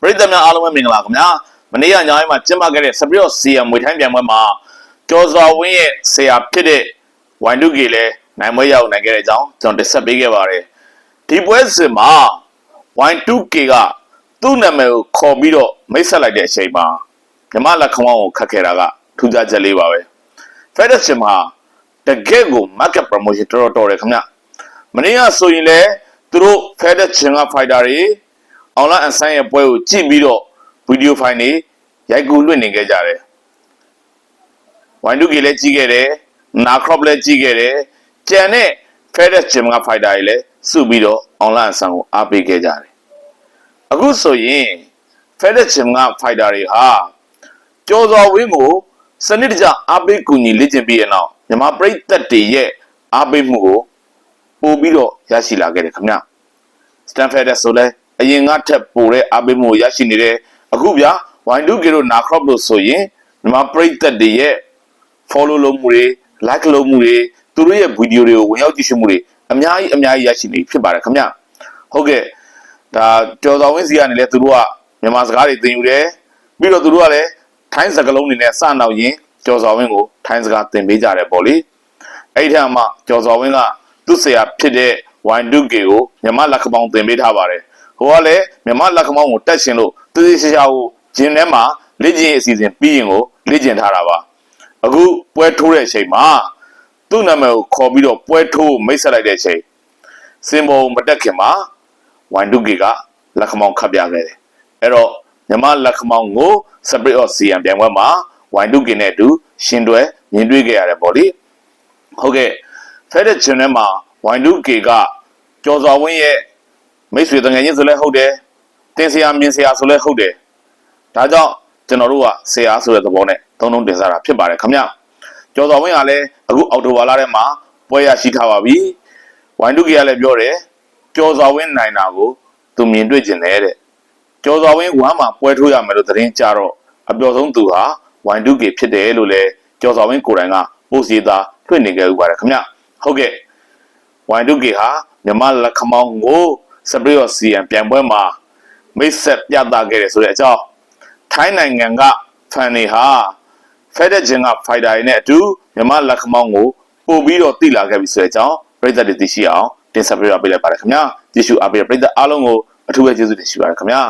ပရိသတ်များအားလုံးပဲမင်္ဂလာခင်ဗျာမနေ့ကညပိုင်းမှာကျင်းပခဲ့တဲ့စပရီယော့စီယံမွေထိုင်းပြိုင်ပွဲမှာကျော်စွာဝင်းရဲ့ဆရာဖြစ်တဲ့ဝိုင်ဒုကေလည်းနိုင်မွေးရောက်နိုင်ခဲ့တဲ့အကြောင်းကျွန်တော်တင်ဆက်ပေးခဲ့ပါတယ်ဒီပွဲစဉ်မှာဝိုင် 2K ကသူ့နာမည်ကိုခေါ်ပြီးတော့မိတ်ဆက်လိုက်တဲ့အချိန်မှာမြမလက်ခမောင်းကိုခတ်ခဲ့တာကထူးခြားချက်လေးပါပဲ Federation မှာတကယ့်ကို market promotion တော်တော်တော်တယ်ခင်ဗျမနေ့ကဆိုရင်လည်းသူတို့ Federation က fighter တွေ online အဆိုင်ရဲ့ပွဲကိုကြည့်ပြီးတော့ဗီဒီယိုဖိုင်တွေရိုက်ကူးလွှင့်နေခဲ့ကြတယ်။ဝိုင်ဒုကီလည်းကြည့်ခဲ့တယ်။နာခရော့လည်းကြည့်ခဲ့တယ်။ကြံတဲ့ FedEx Gym က fighter တွေလည်းစုပြီးတော့ online အဆိုင်ကိုအားပေးခဲ့ကြတယ်။အခုဆိုရင် FedEx Gym က fighter တွေဟာကျော်စော်ဝင်းကိုစနစ်တကျအားပေးကူညီလေ့ကျင့်ပြီးတဲ့နောက်မြန်မာပြည်သက်တွေရဲ့အားပေးမှုကိုပို့ပြီးတော့ရရှိလာခဲ့တယ်ခင်ဗျ။ Stanford ဆိုလဲ အရင်ကထက်ပိုတဲ့အားပေးမှုကိုရရှိနေတယ်အခုဗျာ Y2K တို့နာခရော့လို့ဆိုရင်မြန်မာပရိသတ်တွေရဲ့ follow လုပ်မှုတွေ like လုပ်မှုတွေသူတို့ရဲ့ဗီဒီယိုတွေကိုဝင်ရောက်ကြည့်ရှုမှုတွေအများကြီးအများကြီးရရှိနေဖြစ်ပါတယ်ခင်ဗျဟုတ်ကဲ့ဒါကျော်တော်ဝင်းစီကနေလဲသူတို့ကမြန်မာစကားတွေသင်ယူတယ်ပြီးတော့သူတို့ကလည်းထိုင်းစကားလုံးတွေနဲ့စနောက်ရင်ကျော်စော်ဝင်းကိုထိုင်းစကားသင်ပေးကြတယ်ပေါ့လေအဲ့ဒီထက်မှကျော်စော်ဝင်းကသူ့ဆရာဖြစ်တဲ့ Y2K ကိုမြန်မာလက်ခမောင်းသင်ပေးထားပါတယ် ဟိုကလည်းမြန်မာလက်ခမောင်းကိုတက်ရှင်လို့သူစီရှာကိုဂျင်းထဲမှာလေ့ကျင့်ရေးအစီအစဉ်ပြီးရင်ကိုလေ့ကျင့်ထားတာပါအခုပွဲထိုးတဲ့အချိန်မှာသူ့နာမည်ကိုခေါ်ပြီးတော့ပွဲထိုးမိတ်ဆက်လိုက်တဲ့အချိန်စင်ပေါ်မတက်ခင်မှာဝိုင်ဒုကေကလက်ခမောင်းခတ်ပြခဲ့တယ်အဲ့တော့မြန်မာလက်ခမောင်းကိုစပရစ်အော့စီယံပြိုင်ပွဲမှာဝိုင်ဒုကေနဲ့အတူရှင်တွဲမြင်တွေ့ခဲ့ရတယ်ပေါ့လေဟုတ်ကဲ့ဖက်တဲ့ဂျင်ထဲမှာဝိုင်ဒုကေကကျော်စွာဝင်းရဲ့ မိတ်ဆွေတငယ်ချင်းဆိုလဲဟုတ်တယ်တင်ဆရာမြင်ဆရာဆိုလဲဟုတ်တယ်ဒါကြောင့်ကျွန်တော်တို့ကဆရာဆိုတဲ့သဘောနဲ့သုံးလုံးတင်စားတာဖြစ်ပါတယ်ခင်ဗျကျော်စွာဝင်းကလည်းအခုအော်တိုဘာလထဲမှာပွဲရရှိထားပါပြီဝိုင်ဒုကေကလည်းပြောတယ်ကျော်စွာဝင်းနိုင်တာကိုသူမြင်တွေ့ကျင်တယ်တဲ့ကျော်စွာဝင်းဝမ်းမှာပွဲထိုးရမယ်လို့သတင်းကြတော့အပျော်ဆုံးသူဟာဝိုင်ဒုကေဖြစ်တယ်လို့လည်းကျော်စွာဝင်းကိုယ်တိုင်ကပို့စီသားထွင့်နေကြဥပါတယ်ခင်ဗျဟုတ်ကဲ့ Y2K ဟာမြန်မာလက်ခမောင်းကို စပရီယောစီယံပြန်ပွဲမှာမိတ်ဆက်ပြသခဲ့တယ်ဆိုတဲ့အကြောင်းထိုင်းနိုင်ငံကဖန်နေဟာဖက်ဒဂျင်ကဖိုက်တာတွေနဲ့အတူမြန်မာလက်ခမောင်းကိုပို့ပြီးတော့တိလာခဲ့ပြီဆိုတဲ့အကြောင်းပြည်သက်တွေသိရှိအောင်တင်ဆက်ပေးရပေးလိုက်ပါတယ်ခင်ဗျာကြည့်ရှုအားပေးတဲ့ပြည်သက်အားလုံးကိုအထူးပဲကျေးဇူးတင်ရှိပါတယ်ခင်ဗျာ